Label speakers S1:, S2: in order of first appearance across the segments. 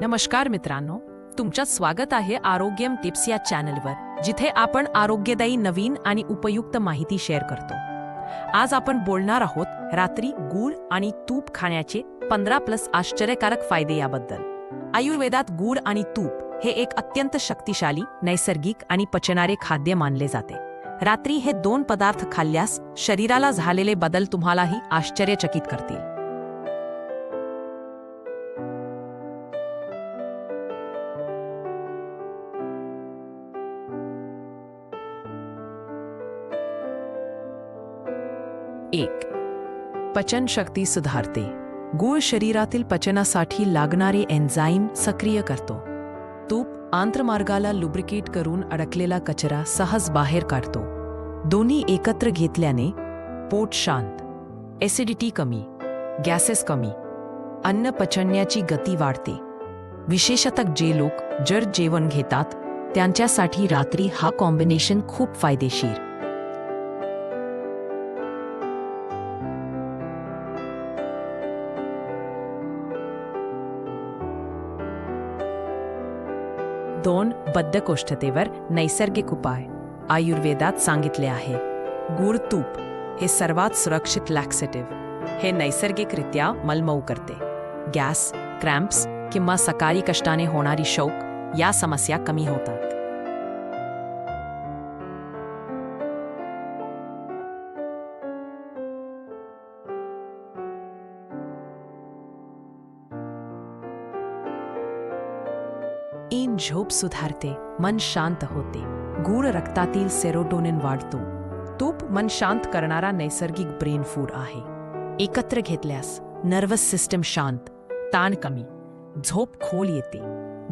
S1: नमस्कार मित्रांनो तुमचं स्वागत आहे आरोग्यम टिप्स या चॅनलवर जिथे आपण आरोग्यदायी नवीन आणि उपयुक्त माहिती शेअर करतो. आज आपण बोलणार आहोत रात्री गूळ आणि तूप खाण्याचे पंधरा प्लस आश्चर्यकारक फायदे याबद्दल. आयुर्वेदात गूळ आणि तूप हे एक अत्यंत शक्तिशाली नैसर्गिक आणि पचनारे खाद्य मानले जाते. रात्री हे दोन पदार्थ खाल्ल्यास शरीराला झालेले बदल तुम्हालाही आश्चर्यचकित करतील. पचनशक्ती सुधारते. गूळ शरीरातील पचनासाठी लागणारे एन्झाईम सक्रिय करतो. तूप आंत्रमार्गाला लुब्रिकेट करून अडकलेला कचरा सहज बाहेर काढतो. दोन्ही एकत्र घेतल्याने पोट शांत ॲसिडिटी कमी गॅसेस कमी अन्न पचण्याची गती वाढते. विशेषतः जे लोक जड जेवण घेतात त्यांच्यासाठी रात्री हा कॉम्बिनेशन खूप फायदेशीर. बद्धकोष्ठतेवर नैसर्गिक उपाय. आयुर्वेदात सांगितले आहे. गुळ तूप हे सर्वात सुरक्षित लॅक्सेटिव्ह हे नैसर्गिकरित्या मलमऊ करते. गॅस क्रॅम्प्स किंवा सकाळी कष्टाने होणारी शौक या समस्या कमी होतात. इन झोप सुधारते मन शांत होते. गूढ रक्तातील सेरोटोनिन वाढतो. तूप मन शांत करणारा नैसर्गिक ब्रेन फूड आहे. एकत्र घेतल्यास नर्वस सिस्टम शांत ताण कमी झोप खोल येते.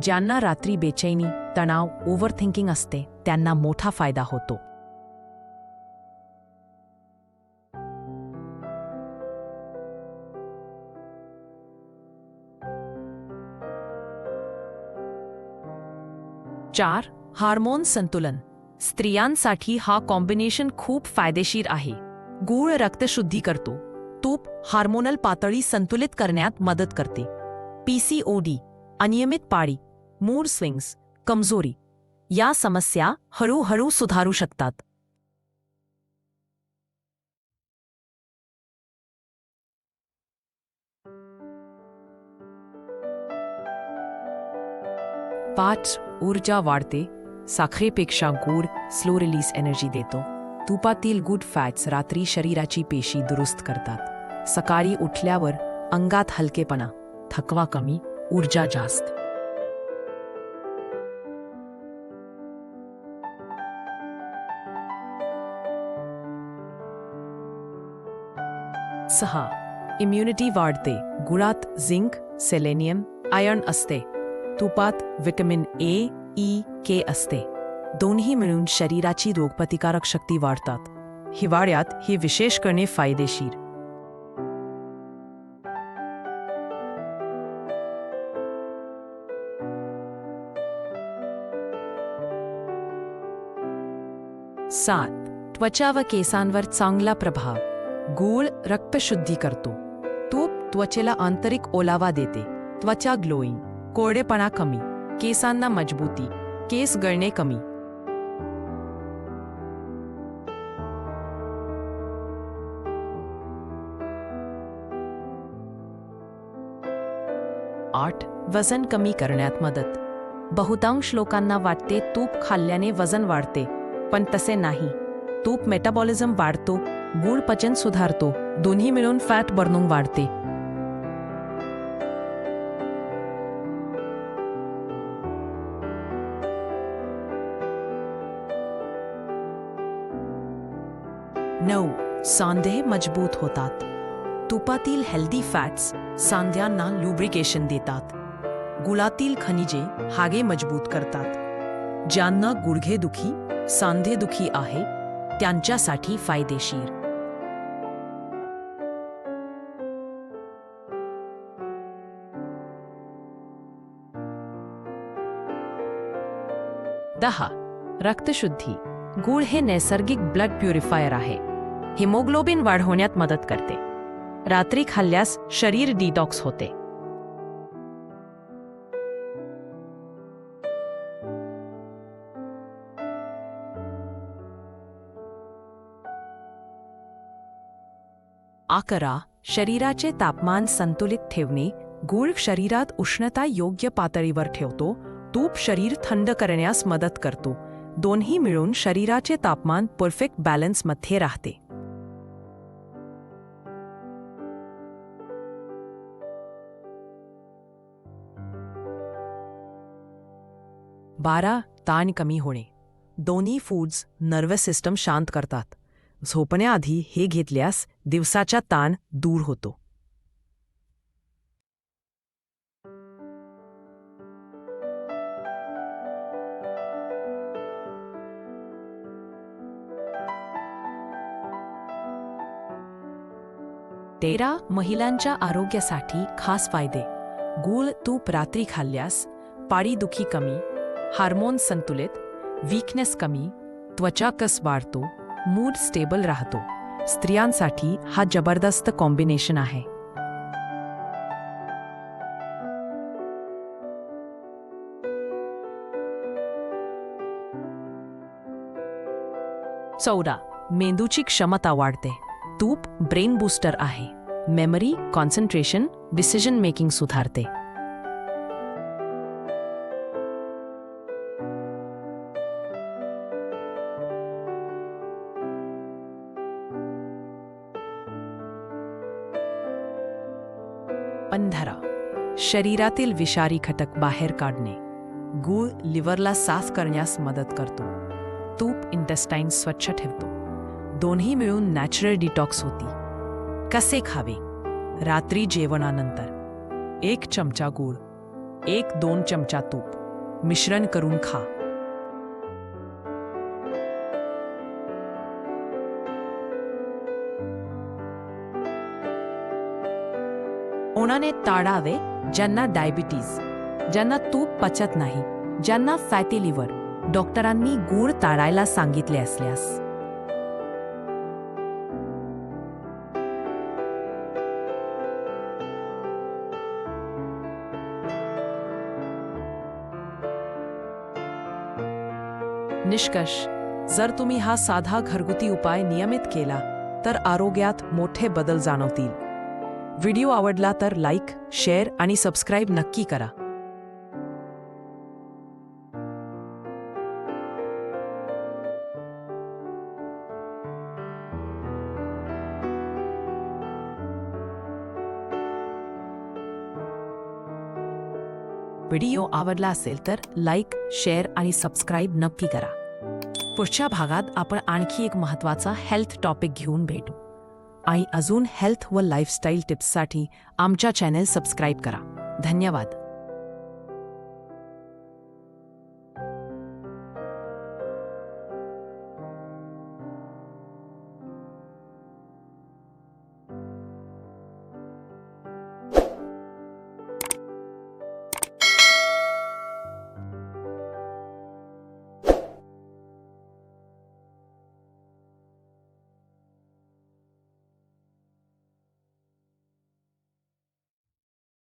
S1: ज्यांना रात्री बेचैनी तणाव ओव्हरथिंकिंग असते त्यांना मोठा फायदा होतो. चार हार्मोन संतुलन. स्त्रियांसाठी हा कॉम्बिनेशन खूप फायदेशीर आहे. गूळ रक्तशुद्धी करतो. तूप हार्मोनल पातळी संतुलित करण्यात मदत करते. पीसीओडी अनियमित पाळी मूड स्विंग्स कमजोरी. या समस्या हळूहळू सुधारू शकतात. पाच ऊर्जा वाढते साखरेपेक्षा गोड स्लो रिलीज एनर्जी देतो. तुपातील गुड फॅट्स रात्री शरीराची पेशी दुरुस्त करतात. सकाळी उठल्यावर अंगात हलकेपणा थकवा कमी ऊर्जा जास्त. सहा इम्युनिटी वाढते. गुळात झिंक सेलेनियम आयर्न असते. तुपात व्हिटॅमिन ए ई के असते. दोन्ही मिळून शरीराची रोगप्रतिकारक शक्ती वाढतात. हिवाळ्यात ही विशेष करणे फायदेशीर. सात. त्वचा व केसांवर चांगला प्रभाव. गूळ रक्तशुद्धी करतो तूप त्वचेला आंतरिक ओलावा देते. त्वचा ग्लोईंग. कोरडेपणा कमी केसांना मजबूती केस गळणे कमी. आठ. वजन कमी करण्यात मदत. बहुतांश लोकांना वाटते तूप खाल्ल्याने वजन वाढते पण तसे नाही. तूप मेटाबॉलिझम वाढतो गूळ पचन सुधारतो दोन्ही मिळून फॅट बर्निंग वाढते. नऊ सांधे मज़बूत होतात. तुपातील हेल्दी फॅट्स सांध्यांना लुब्रिकेशन देतात. गुळातील खनिजे हागे मज़बूत करतात. ज्यांना गुडघेदुखी, सांधेदुखी आहे, त्यांच्यासाठी फायदेशीर. दहा, रक्तशुद्धी. गूळ हे नैसर्गिक ब्लड प्युरिफायर आहे. हिमोग्लोबिन वाढवण्यात मदत करते. रात्री खाल्ल्यास शरीर डिटॉक्स होते. आकरा शरीराचे तापमान संतुलित ठेवणे गुळ शरीरात उष्णता योग्य पातळीवर ठेवतो तूप शरीर थंड करण्यास मदत करतो. दोन्ही मिळून शरीराचे तापमान परफेक्ट बॅलन्समध्ये राहते. बारा ताण कमी होणे. दोन्ही फूड्स नर्वस सिस्टम शांत करतात. झोपण्याआधी हे घेतल्यास दिवसाचा ताण दूर होतो. तेरा महिलांच्या आरोग्यासाठी खास फायदे. गूळ तूप रात्री खाल्ल्यास पाळीदुखी कमी हार्मोन संतुलित वीकनेस कमी त्वचा कस वाढतो मूड स्टेबल राहतो. स्त्रियांसाठी हा ज़बरदस्त कॉम्बिनेशन आहे. चौदा, मेंदूची क्षमता वाढते. तूप ब्रेन बूस्टर आहे. मेमरी कॉन्सन्ट्रेशन डिसिजन मेकिंग सुधारते. शरीरातील विषारी घटक बाहेर काढणे. गूळ लिव्हरला साफ करण्यास मदत करतो. तूप इंटेस्टाईन स्वच्छ ठेवतो. दोन्ही मिळून नॅचरल डिटॉक्स होती. कसे खावे? रात्री जेवणानंतर. एक चमचा गूळ. एक दोन चमचा तूप. मिश्रण करून खा. ओणाने ताडावे ज्यांना डायबिटीज ज्यांना तूप पचत नाही ज्यांना फॅटी लिव्हर डॉक्टरांनी गूळ टाळायला सांगितले असल्यास. निष्कर्ष जर तुम्ही हा साधा घरगुती उपाय नियमित केला तर आरोग्यात मोठे बदल जाणवतील. व्हिडिओ आवडला तर लाईक शेअर आणि सबस्क्राईब नक्की करा. व्हिडिओ आवडला असेल तर लाईक शेअर आणि सबस्क्राईब नक्की करा. पुढच्या भागात आपण आणखी एक महत्त्वाचा हेल्थ टॉपिक घेऊन भेटू. आणि अजून हेल्थ व लाईफस्टाईल टिप्ससाठी आमच्या चॅनेल सबस्क्राईब करा. धन्यवाद.